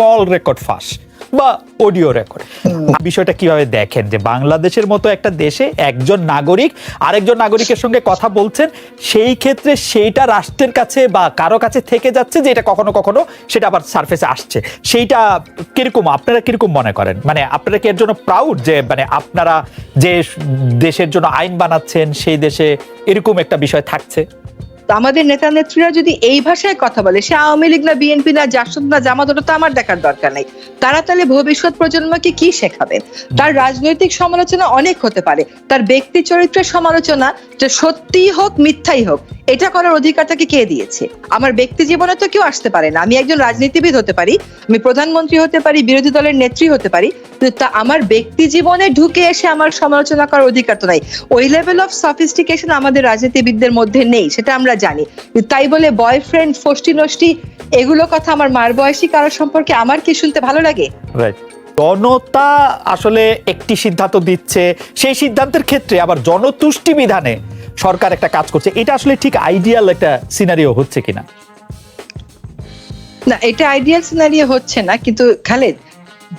Call record ফাঁস বা audio record. বিষয়টা কীভাবে দেখেন যে বাংলাদেশের মতো একটা দেশে একজন নাগরিক আরেকজন নাগরিকের সঙ্গে কথা বলছেন সেই ক্ষেত্রে সেইটা রাষ্ট্রের কাছে বা কারও কাছে থেকে যাচ্ছে যে এটা কখনো কখনো সেটা আবার সার্ফেসে আসছে। সেইটা কীরকম আপনারা কীরকম মনে করেন? মানে আপনারা কি এর জন্য প্রাউড যে মানে আপনারা যে দেশের জন্য আইন বানাচ্ছেন সেই দেশে এরকম একটা বিষয় থাকছে? তো আমাদের নেতা নেত্রীরা যদি এই ভাষায় কথা বলে, সে আওয়ামী লীগ না বিএনপি না জাসদ না জামাত, ওটা তো আমার দেখার দরকার নেই। তারা তাহলে ভবিষ্যৎ প্রজন্মকে কি শেখাবেন তার রাজনৈতিক সমালোচনা অনেক হতে পারে। তার ব্যক্তি চরিত্রের সমালোচনা যে সত্যিই হোক, মিথ্যাই হোক, এটা করার অধিকার তাকে কে দিয়েছে? আমার ব্যক্তি জীবনে তো কেউ আসতে পারে না। আমি একজন রাজনীতিবিদ হতে পারি, আমি প্রধানমন্ত্রী হতে পারি, বিরোধী দলের নেত্রী হতে পারি তা আমার ব্যক্তি জীবনে ঢুকে এসে আমার সমালোচনা করার অধিকার তো নাই। ওই লেভেল অফ সফিস্টিকেশন আমাদের রাজনীতিবিদদের মধ্যে নেই, সেটা আমরা জানি। তাই বলে বয়ফ্রেন্ড ফষ্টি নষ্টি এগুলো কথা আমার মার বয়সী কারোর সম্পর্কে আমার কি শুনতে ভালো লাগে? রাইট জনতা আসলে একটি সিদ্ধান্ত দিচ্ছে সেই সিদ্ধান্তের ক্ষেত্রে আবার জনতুষ্টি বিধানে সরকার একটা কাজ করছে। এটা আসলে ঠিক আইডিয়াল একটা সিনারিও হচ্ছে কিনা? না এটা আইডিয়াল সিনারিও হচ্ছে না কিন্তু খালেদ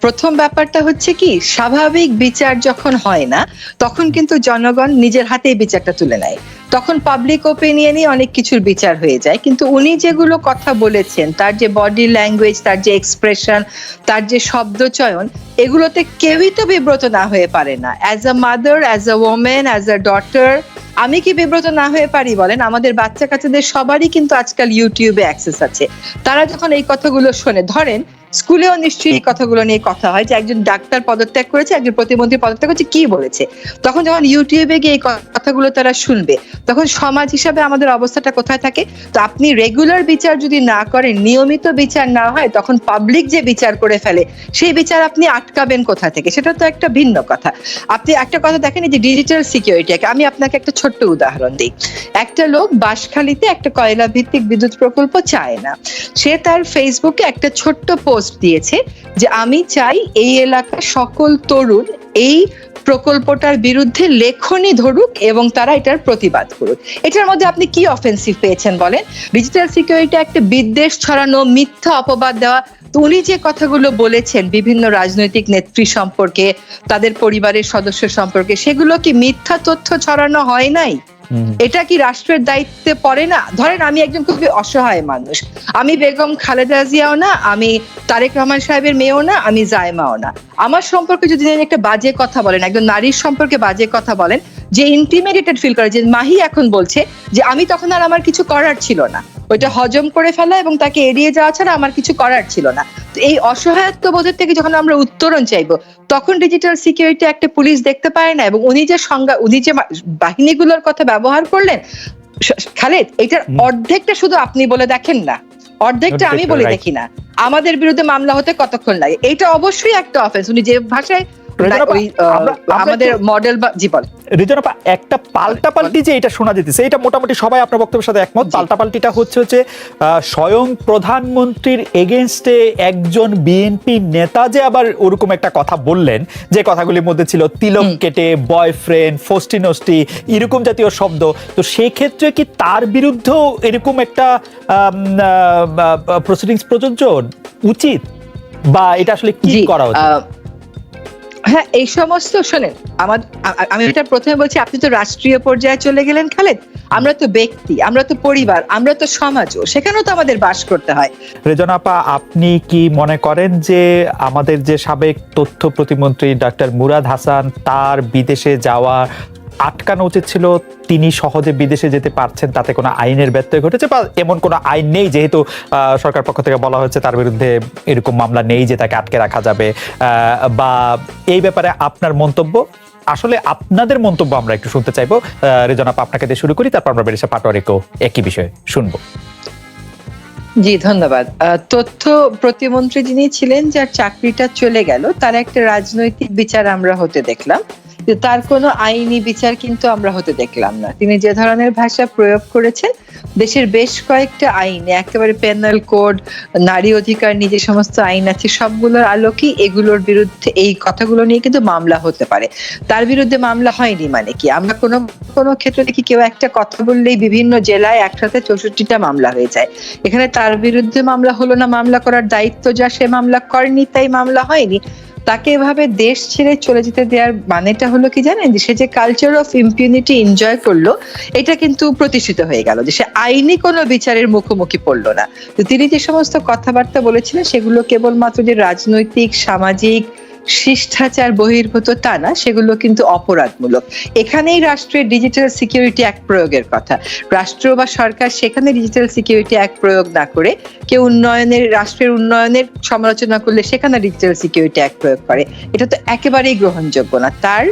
প্রথম ব্যাপারটা হচ্ছে কি, স্বাভাবিক বিচার যখন হয় না, তখন কিন্তু জনগণ নিজের হাতেই বিচারটা তুলে নেয়। তখন পাবলিক ওপিনিয়নই অনেক কিছুর বিচার হয়ে যায়। কিন্তু উনি যেগুলো কথা বলেছেন, তার যে বডি ল্যাঙ্গুয়েজ তার যে এক্সপ্রেশন তার যে শব্দ চয়ন, এগুলোতে কেউই তো বিব্রত না হয়ে পারে না। As a mother as a woman as a daughter আমি কি বিব্রত না হয়ে পারি বলেন? আমাদের বাচ্চা কাচ্চাদের সবারই কিন্তু আজকাল ইউটিউবে অ্যাক্সেস আছে। তারা যখন এই কথাগুলো শোনে, ধরেন স্কুলেও নিশ্চয়ই এই কথাগুলো নিয়ে কথা হয় যে একজন ডাক্তার পদত্যাগ করেছে, একজন প্রতিমন্ত্রী পদত্যাগ করেছে, কি বলেছে? তখন যখন ইউটিউবে গিয়ে এই কথাগুলো তারা শুনবে, তখন সমাজ হিসাবে আমাদের অবস্থাটা কোথায় থাকে? তো আপনি রেগুলার বিচার যদি না করেন, নিয়মিত বিচার না হয়, তখন পাবলিক যে বিচার করে ফেলে, সেই বিচার আপনি আটকাবেন কোথা থেকে? সেটা তো একটা ভিন্ন কথা। আপনি একটা কথা দেখেন যে ডিজিটাল সিকিউরিটি আমি আপনাকে একটা ছোট্ট উদাহরণ দিই। একটা লোক বাঁশখালীতে একটা কয়লা ভিত্তিক বিদ্যুৎ প্রকল্প চায় না। সে তার ফেসবুকে একটা ছোট্ট পোস্ট দিয়েছে যে আমি চাই এই এলাকার সকল তরুণ এই প্রকল্পটার বিরুদ্ধে লেখনি ধরুক এবং তারা এটার প্রতিবাদ করুক। এটার মধ্যে আপনি কি অফেন্সিভ পেয়েছেন বলেন? ডিজিটাল সিকিউরিটি একটা বিদ্বেষ ছড়ানো, মিথ্যা অপবাদ দেওয়া, তো উনি যে কথাগুলো বলেছেন বিভিন্ন রাজনৈতিক নেত্রী সম্পর্কে, তাদের পরিবারের সদস্য সম্পর্কে, সেগুলো কি মিথ্যা তথ্য ছড়ানো হয় নাই? এটা কি রাষ্ট্রের দায়িত্বে পড়ে না? ধরেন আমি একজন খুবই অসহায় মানুষ। আমি বেগম খালেদা জিয়াও না, আমি তারেক রহমান সাহেবের মেয়েও না, আমি জায়মাও না। আমার সম্পর্কে যদি একটা বাজে কথা বলেন, একজন নারীর সম্পর্কে বাজে কথা বলেন যে ইন্টিমিডিয়েটেড ফিল করে যে মাহি এখন বলছে যে আমি তখন আর আমার কিছু করার ছিল না। ওইটা হজম করে ফেলা এবং তাকে এড়িয়ে যাওয়া ছাড়া আমার কিছু করার ছিল না। তো এই অসহায়ত্ব বোধের থেকে যখন আমরা উত্তরণ চাইব তখন ডিজিটাল সিকিউরিটি একটা পুলিশ দেখতে পায় না এবং উনি যে সংজ্ঞা উনি যে বাহিনীগুলোর কথা ব্যবহার করলেন খালেদ এটার অর্ধেকটা শুধু আপনি বলে দেখেন না। অর্ধেকটা আমি বলে. দেখি না। আমাদের বিরুদ্ধে মামলা হতে কতক্ষণ লাগে? এটা অবশ্যই একটা অফেন্স উনি যে ভাষায় আমাদের মডেল বা জীবন রিজনপা একটা পাল্টাপাল্টি যে এটা শোনা যেতেছে এটা মোটামুটি সবাই আপনার বক্তব্যের সাথে একমত। জি। পাল্টাপাল্টিটা হচ্ছে হচ্ছে স্বয়ং প্রধানমন্ত্রীর এগেনস্টে একজন বিএনপি নেতা যে আবার ওরকম একটা কথা বললেন যে কথাগুলির মধ্যে ছিল তিলক কেটে বয়ফ্রেন্ড ফষ্টিনষ্টি এরকম জাতীয় শব্দ। তো সেই ক্ষেত্রে কি তার বিরুদ্ধেও এরকম একটা প্রসিডিংস প্রযোজ্য উচিত? বা এটা আসলে কি করা উচিত? হ্যাঁ এই সমস্ত, শোনেন, আমার আমি এটা প্রথমে বলছি, আপনি তো রাষ্ট্রীয় পর্যায়ে চলে গেলেন খালেদ। আমরা তো ব্যক্তি, আমরা তো পরিবার, আমরা তো সমাজও, সেখানেও তো আমাদের বাস করতে হয়। রেজনাপা আপনি কি মনে করেন যে আমাদের যে সাবেক তথ্য প্রতিমন্ত্রী ডাক্তার মুরাদ হাসান, তার বিদেশে যাওয়া আটকানো উচিত ছিল, তিনি সহজে বিদেশে যেতে পারছেন, তাতে কোনো আইনের ব্যত্যয় ঘটেছে বা এমন কোনো আইন নেই? যেহেতু সরকার পক্ষ থেকে বলা হয়েছে তার বিরুদ্ধে এরকম মামলা নেই যে তাকে আটকে রাখা যাবে। বা এই ব্যাপারে আপনার মন্তব্য? আসলে আপনাদের মন্তব্য আমরা একটু শুনতে চাইব। রেজনাপা আপনাকে দিয়ে শুরু করি, তারপর আমরা বেরিসা পাটোয়ারিকেও একই বিষয়ে শুনব। জি, ধন্যবাদ। তথ্য প্রতিমন্ত্রী যিনি ছিলেন, যার চাকরিটা চলে গেল, তার একটা রাজনৈতিক বিচার আমরা হতে দেখলাম। তার কোনো আইনি বিচার কিন্তু আমরা হতে দেখলাম না। তিনি যে ধরনের ভাষা প্রয়োগ করেছেন, দেশের বেশ কয়েকটা আইনে, একেবারে পেনাল কোড নারী অধিকার নিয়ে যে সমস্ত আইন আছে, সবগুলোর আলোকেই এগুলোর বিরুদ্ধে, এই কথাগুলো নিয়ে কিন্তু মামলা হতে পারে। তার বিরুদ্ধে মামলা হয়নি মানে কি? আমরা কোনো কোনো ক্ষেত্রে দেখি কেউ একটা কথা বললেই বিভিন্ন জেলায় একসাথে চৌষট্টিটা মামলা হয়ে যায়। এখানে তার বিরুদ্ধে মামলা হলো না, মামলা করার দায়িত্ব যা সে মামলা করেনি, তাই মামলা হয়নি। তাকে এভাবে দেশ ছেড়ে চলে যেতে দেওয়ার মানেটা হলো কি জানেন? যে সে যে কালচার অফ ইম্পিউনিটি এনজয় করল, এটা কিন্তু প্রতিষ্ঠিত হয়ে গেল। যে সে আইনি কোনো বিচারের মুখোমুখি পড়ল না। তো তিনি যে সমস্ত কথাবার্তা বলেছিলেন, সেগুলো কেবলমাত্র যে রাজনৈতিক, সামাজিক শিষ্টাচার, বহির্ভূত তা না, সেগুলো কিন্তু অপরাধমূলক। এখানেই রাষ্ট্রের ডিজিটাল সিকিউরিটি অ্যাক্ট প্রয়োগের কথা। রাষ্ট্র বা সরকার সেখানে ডিজিটাল সিকিউরিটি অ্যাক্ট প্রয়োগ না করে, কেউ উন্নয়নের, রাষ্ট্রের উন্নয়নের সমালোচনা করলে সেখানে ডিজিটাল সিকিউরিটি অ্যাক্ট প্রয়োগ করে। এটা তো একেবারেই গ্রহণযোগ্য না। তার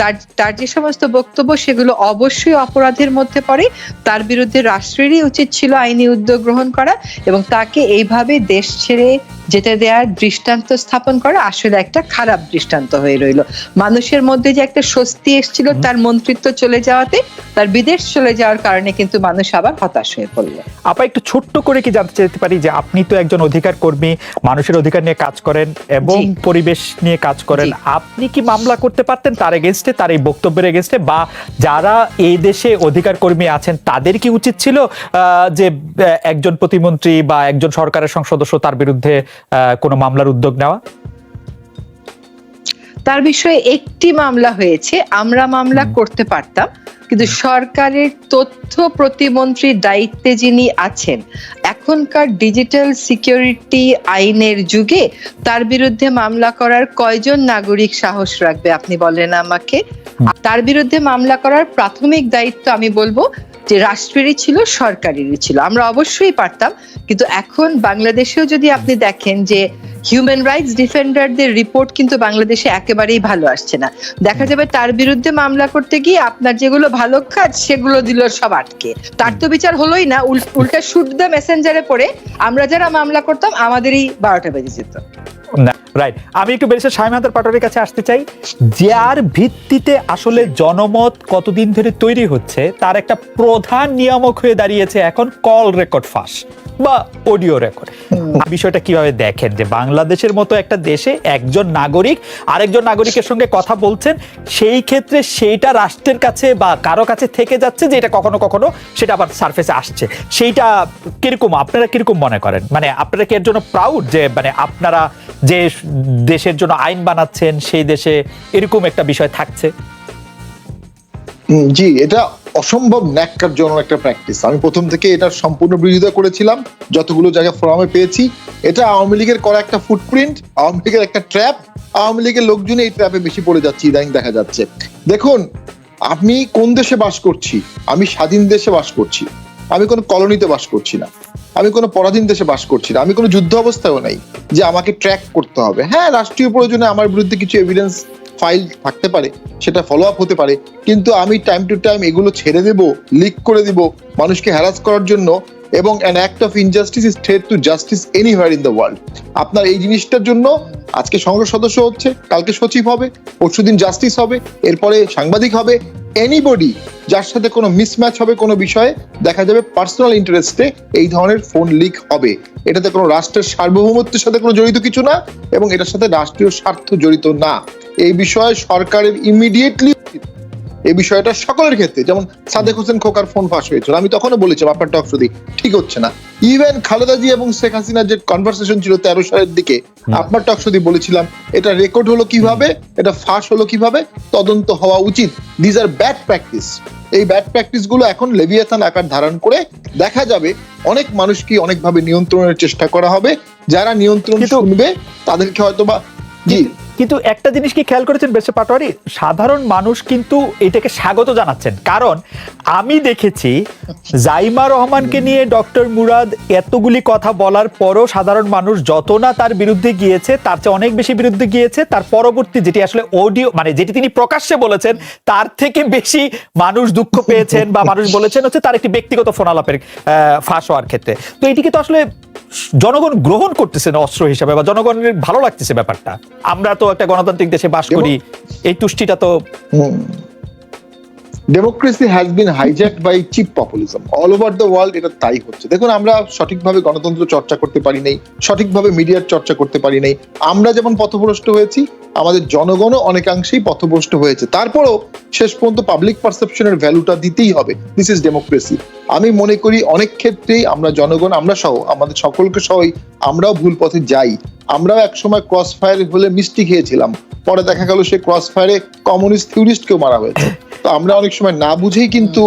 তার তার যে সমস্ত বক্তব্য, সেগুলো অবশ্যই অপরাধের মধ্যে পড়ে। তার বিরুদ্ধে রাষ্ট্রেরই উচিত ছিল আইনি উদ্যোগ গ্রহণ করা এবং তাকে এইভাবে দেশ ছেড়ে যেতে দেওয়ার দৃষ্টান্ত স্থাপন করা আসলে একটা খারাপ দৃষ্টান্ত হয়ে রইল। মানুষের মধ্যে যে একটা স্বস্তি এসেছিল তার মন্ত্রিত্ব চলে যাওয়াতে তার বিদেশ চলে যাওয়ার কারণে কিন্তু মানুষ আবার হতাশ হয়ে পড়ল। আপা একটু ছোট্ট করে কি জানতে চাইতে পারি যে আপনি তো একজন অধিকার কর্মী মানুষের অধিকার নিয়ে কাজ করেন এবং পরিবেশ নিয়ে কাজ করেন। আপনি কি মামলা করতে পারতেন তার এগেনস্টে তার এই বক্তব্যের এগেনস্টে বা যারা এই দেশে অধিকার কর্মী আছেন তাদের কি উচিত ছিল আহ, যে একজন প্রতিমন্ত্রী বা একজন সরকারের সংসদ সদস্য তার বিরুদ্ধে কোনো মামলার উদ্যোগ নেওয়া? তার বিষয়ে একটি মামলা হয়েছে আমরা মামলা করতে পারতাম কিন্তু সরকারের তথ্য প্রতিমন্ত্রীর দায়িত্বে যিনি আছেন এখনকার ডিজিটাল সিকিউরিটি আইনের যুগে তার বিরুদ্ধে মামলা করার কয়জন নাগরিক সাহস রাখবে আপনি বলেন আমাকে? তার বিরুদ্ধে মামলা করার প্রাথমিক দায়িত্ব আমি বলব যে রাষ্ট্রেরই ছিল, সরকারেরই ছিল। আমরা অবশ্যই পারতাম, কিন্তু এখন বাংলাদেশেও যদি আপনি দেখেন যে হিউম্যান রাইটস ডিফেন্ডারদের রিপোর্ট কিন্তু বাংলাদেশে একেবারেই ভালো আসছে না। দেখা যাবে তার বিরুদ্ধে মামলা করতে গিয়ে আপনার যেগুলো ভালো কাজ, সেগুলো দিল সব আটকে। তার তো বিচার হলোই না, উল- উল্টা শুট দ্য মেসেঞ্জারে পড়ে আমরা যারা মামলা করতাম, আমাদেরই বারোটা বেজে যেত। রাইট আমি একটু বেরিসের সাইমাদার পাটোয়ারির কাছে আসতে চাই। যার ভিত্তিতে আসলে জনমত কতদিন ধরে তৈরি হচ্ছে তার একটা প্রধান নিয়ামক হয়ে দাঁড়িয়েছে এখন কল রেকর্ড ফাঁস বা অডিও রেকর্ড বিষয়টা কীভাবে দেখেন? যে বাংলাদেশের মতো একটা দেশে একজন নাগরিক আরেকজন নাগরিকের সঙ্গে কথা বলছেন সেই ক্ষেত্রে সেইটা রাষ্ট্রের কাছে বা কারও কাছে থেকে যাচ্ছে যে এটা কখনো কখনো সেটা আবার সার্ফেসে আসছে। সেইটা কীরকম? আপনারা কীরকম মনে করেন? মানে আপনারা কি এর জন্য প্রাউড যে মানে আপনারা যে দেশের জন্য আইন বানাচ্ছেন, সেই দেশে এরকম একটা বিষয় থাকছে। জি, এটা অসম্ভব ন্যাক্কারজনক একটা প্র্যাকটিস আমি প্রথম থেকে এটা সম্পূর্ণ বিরোধিতা করেছিলাম, যতগুলো জায়গায় ফোরামে পেয়েছি। এটা আওয়ামী লীগের করা একটা ফুটপ্রিন্ট আওয়ামী লীগের একটা ট্র্যাপ আওয়ামী লীগের লোকজন এই ট্র্যাপে বেশি পড়ে যাচ্ছে ইদানিং দেখা যাচ্ছে। দেখুন আমি কোন দেশে বাস করছি? আমি স্বাধীন দেশে বাস করছি। আমি কোনো কলোনিতে বাস করছি না। আমি কোনো পরাধীন দেশে বাস করছি না। আমি কোনো যুদ্ধ অবস্থায়ও নাই যে আমাকে ট্র্যাক করতে হবে। হ্যাঁ রাষ্ট্রীয় প্রয়োজনে আমার বিরুদ্ধে কিছু এভিডেন্স ফাইল থাকতে পারে, সেটা ফলো আপ হতে পারে, কিন্তু আমি টাইম টু টাইম এগুলো ছেড়ে দেব লিক করে দিব, মানুষকে হ্যারাস করার জন্য, এবং an act of injustice is threat to justice anywhere in the world আপনার এই জিনিসটার জন্য আজকে সংসদ সদস্য হচ্ছে, কালকে সচিব হবে, পরশুদিন জাস্টিস হবে, এরপরে সাংবাদিক হবে এনিবডি যার সাথে কোনো মিসম্যাচ হবে কোনো বিষয়ে, দেখা যাবে পার্সোনাল ইন্টারেস্টে এই ধরনের ফোন লিক হবে। এটাতে কোনো রাষ্ট্রের সার্বভৌমত্বের সাথে কোনো জড়িত কিছু না এবং এটার সাথে রাষ্ট্রীয় স্বার্থ জড়িত না। এই বিষয়ে সরকারের ইমিডিয়েটলি এই বিষয়টা সকলের ক্ষেত্রে, যেমন সাদেক হোসেন খোকার ফোন ফাঁস হয়েছিল। আমি তখনও বলেছিলাম, আপনার টক শুধু ঠিক হচ্ছে না। ইভেন খালেদা জি এবং শেখ হাসিনার যে কনভারসেশন ছিল তেরো সালের দিকে আপনার টক শুধু বলেছিলাম এটা রেকর্ড হলো কীভাবে এটা ফাঁস হলো কীভাবে তদন্ত হওয়া উচিত। দিজ আর ব্যাড প্র্যাকটিস এই ব্যাড প্র্যাকটিসগুলো এখন লেভিয়াথান আকার ধারণ করে দেখা যাবে অনেক মানুষকে অনেকভাবে নিয়ন্ত্রণের চেষ্টা করা হবে। যারা নিয়ন্ত্রণ শুনবে তাদেরকে হয়তো বা কিন্তু একটা জিনিস কি খেয়াল করেছেন বেশি পাটোয়ারি? সাধারণ মানুষ কিন্তু এটাকে স্বাগত জানাচ্ছেন। কারণ আমি দেখেছি জাইমা রহমানকে নিয়ে ডক্টর মুরাদ এতগুলি কথা বলার পরও সাধারণ মানুষ যত না তার বিরুদ্ধে গিয়েছে, তার চেয়ে অনেক বেশি বিরুদ্ধে গিয়েছে, তার পরবর্তী যেটি আসলে অডিও মানে যেটি তিনি প্রকাশ্যে বলেছেন, তার থেকে বেশি মানুষ দুঃখ পেয়েছেন বা মানুষ বলেছেন হচ্ছে তার একটি ব্যক্তিগত ফোনালাপের ফাঁস হওয়ার ক্ষেত্রে। তো এটিকে তো আসলে জনগণ গ্রহণ করতেছে না অস্ত্র হিসাবে বা জনগণের ভালো লাগতেছে ব্যাপারটা। আমরা তো একটা গণতান্ত্রিক দেশে বাস করি এই তুষ্টিটা তো democracy has been hijacked by cheap populism all over the world এটা তাই হচ্ছে। দেখুন, আমরা সঠিকভাবে গণতন্ত্র চর্চা করতে পারি নাই, সঠিকভাবে মিডিয়ার চর্চা করতে পারি নাই। আমরা যেমন পথভ্রষ্ট হয়েছি, আমাদের জনগণও অনেকাংশেই পথভ্রষ্ট হয়েছে। তারপরেও শেষ পর্যন্ত পাবলিক পারসেপশনের ভ্যালুটা দিতেই হবে। দিস ইজ ডেমোক্রেসি আমি মনে করি অনেক ক্ষেত্রেই আমরা জনগণ, আমরা সহ, আমাদের সকলকে সহই আমরাও ভুল পথে যাই। আমরাও একসময় ক্রস ফায়ার হলে মিষ্টি খেয়েছিলাম। পরে দেখা গেল সে ক্রস ফায়ারে কমিউনিস্ট থিওরিস্টকেও মারা হয়েছে। তো আমরা অনেক সময় না বুঝেই কিন্তু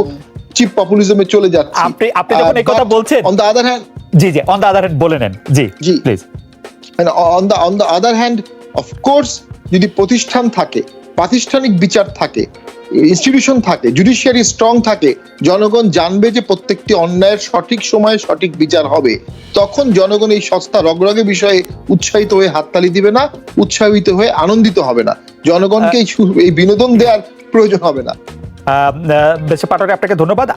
চিপ পপুলিজমে চলে যাচ্ছি। আপনি আপনি যখন এই কথা বলছেন অন দ্য আদার হ্যান্ড জি জি অন দা আদার বলে নেন। জি জি। Please on the on the other hand of course যদি প্রতিষ্ঠান থাকে প্রাতিষ্ঠানিক বিচার থাকে ইনস্টিটিউশন থাকে জুডিশিয়ারি স্ট্রং থাকে জনগণ জানবে যে প্রত্যেকটি অন্যায়ের সঠিক সময়ে সঠিক বিচার হবে তখন জনগণ এই সস্তা রগরগে বিষয়ে উৎসাহিত হয়ে হাততালি দিবে না উৎসাহিত হয়ে আনন্দিত হবে না। জনগণকে এই বিনোদন দেওয়ার প্রয়োজন হবে না। বেশ পাঠক আপনাকে ধন্যবাদ।